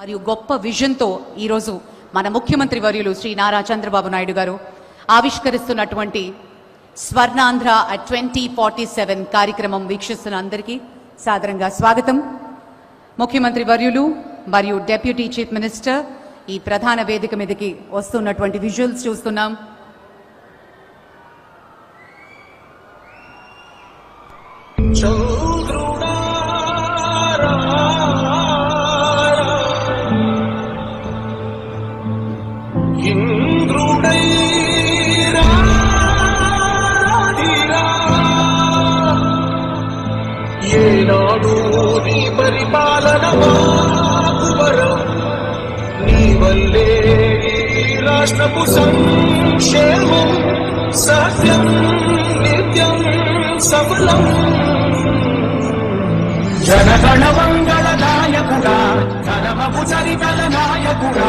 మరియు గొప్ప విజన్తో ఈరోజు మన ముఖ్యమంత్రి వర్యులు Shri Nara Chandrababu Naidu garu ఆవిష్కరిస్తున్నటువంటి Swarnandhra at twenty forty seven కార్యక్రమం వీక్షిస్తున్న అందరికీ సాదరంగా స్వాగతం. ముఖ్యమంత్రి వర్యులు మరియు డెప్యూటీ చీఫ్ మినిస్టర్ ఈ ప్రధాన వేదిక మీదకి వస్తున్నటువంటి విజువల్స్ చూస్తున్నాం. ఇంద్రుడైరాధిరా ఏనాడు నీ పరిపాలన మాకు నీ వల్లే రాష్ట్రపు సంక్షేమం సత్యం నిత్యం సఫలం. జనగణ మంగళ నాయకుడా జనమపు చరితల నాయకుడా.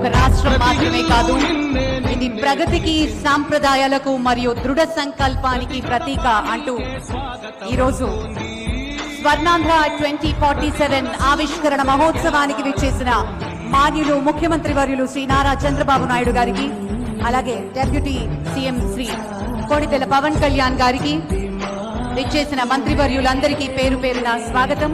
ఒక రాష్ట్రం మాత్రమే కాదు ఇది ప్రగతికి సాంప్రదాయాలకు మరియు దృఢ సంకల్పానికి ప్రతీక అంటూ ఈరోజు స్వర్ణాంధ్ర ట్వంటీ ఫార్టీ సెవెన్ ఆవిష్కరణ మహోత్సవానికి విచ్చేసిన మాన్యులు ముఖ్యమంత్రి వర్యులు శ్రీ నారా చంద్రబాబు నాయుడు గారికి అలాగే డెప్యూటీ సీఎం శ్రీ కోడితెల పవన్ కళ్యాణ్ గారికి విచ్చేసిన మంత్రివర్యులందరికీ పేరు పేరున స్వాగతం.